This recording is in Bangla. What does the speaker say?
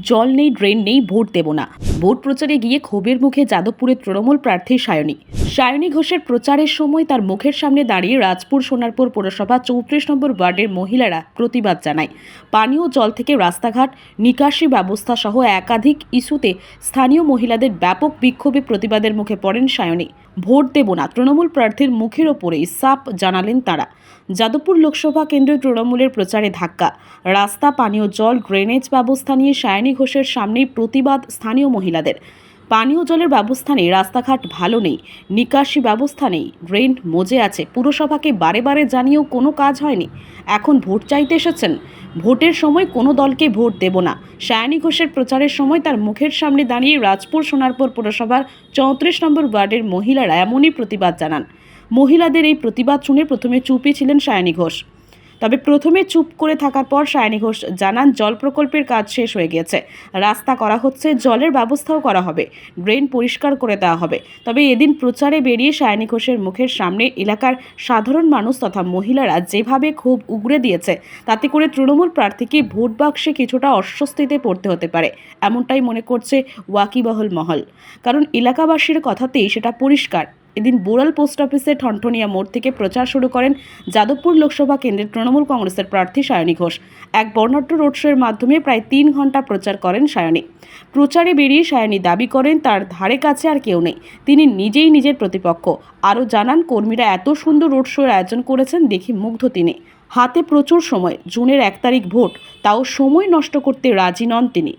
জল নেই ড্রেন নেই ভোট দেব না। ভোট প্রচারে গিয়ে ক্ষোভের মুখে যাদবপুরের তৃণমূল প্রার্থী সায়নী। সায়নী ঘোষের প্রচারের সময় তার মুখের সামনে দাঁড়িয়ে রাজপুর সোনারপুর পৌরসভা চৌত্রিশ নম্বর ওয়ার্ডের মহিলারা প্রতিবাদ জানায়। পানীয় জল থেকে রাস্তাঘাট, নিকাশি ব্যবস্থা সহ একাধিক ইস্যুতে স্থানীয় মহিলাদের ব্যাপক বিক্ষোভে প্রতিবাদের মুখে পড়েন সায়নী। ভোট দেব না, তৃণমূল প্রার্থীর মুখের ওপরেই সাপ জানালেন তারা। যাদবপুর লোকসভা কেন্দ্রে তৃণমূলের প্রচারে ধাক্কা। রাস্তা, পানীয় জল, ড্রেনেজ ব্যবস্থা নিয়ে সায়নী ঘোষের সামনেই প্রতিবাদ স্থানীয় মহিলাদের। পানীয় জলের ব্যবস্থা নেই, রাস্তাঘাট ভালো নেই, নিকাশি ব্যবস্থা নেই ড্রেন মজে আছে, পুরসভাকে বারে বারে জানিয়েও কোনো কাজ হয়নি। এখন ভোট চাইতে এসেছেন, ভোটের সময় কোনো দলকে ভোট দেব না। সায়নী ঘোষের প্রচারের সময় তার মুখের সামনে দাঁড়িয়ে রাজপুর সোনারপুর পুরসভার চৌত্রিশ নম্বর ওয়ার্ডের মহিলারা এমনই প্রতিবাদ জানান। মহিলাদের এই প্রতিবাদ শুনে প্রথমে চুপই ছিলেন সায়নী ঘোষ। তবে প্রথমে চুপ করে থাকার পর সায়নী ঘোষ জানান, জল প্রকল্পের কাজ শেষ হয়ে গিয়েছে। রাস্তা করা হচ্ছে, জলের ব্যবস্থাও করা হবে। ড্রেন পরিষ্কার করে দেওয়া হবে। তবে এদিন প্রচারে বেরিয়ে সায়নী ঘোষের মুখের সামনে এলাকার সাধারণ মানুষ তথা মহিলারা যেভাবে খুব উগরে দিয়েছে, তাতে করে তৃণমূল প্রার্থীকে ভোট বাক্সে কিছুটা অস্বস্তিতে পড়তে হতে পারে। এমনটাই মনে করছে ওয়াকিবহল মহল। কারণ এলাকাবাসীর কথাতেই সেটা পরিষ্কার। এদিন বোরাল পোস্ট অফিসের ঠনঠনিয়া মোড় থেকে প্রচার শুরু করেন যাদবপুর লোকসভা কেন্দ্রের তৃণমূল কংগ্রেসের প্রার্থী সায়নী ঘোষ। এক বর্ণাঢ্য রোড শোয়ের মাধ্যমে প্রায় তিন ঘণ্টা প্রচার করেন সায়নী। প্রচারে বেরিয়ে সায়নী দাবি করেন, তার ধারে কাছে আর কেউ নেই। তিনি নিজেই নিজের প্রতিপক্ষ। আরও জানান, কর্মীরা এত সুন্দর রোড শোয়ের আয়োজন করেছেন দেখি মুগ্ধ তিনি। হাতে প্রচুর সময়, জুনের এক তারিখ ভোট, তাও সময় নষ্ট করতে রাজি নন তিনি।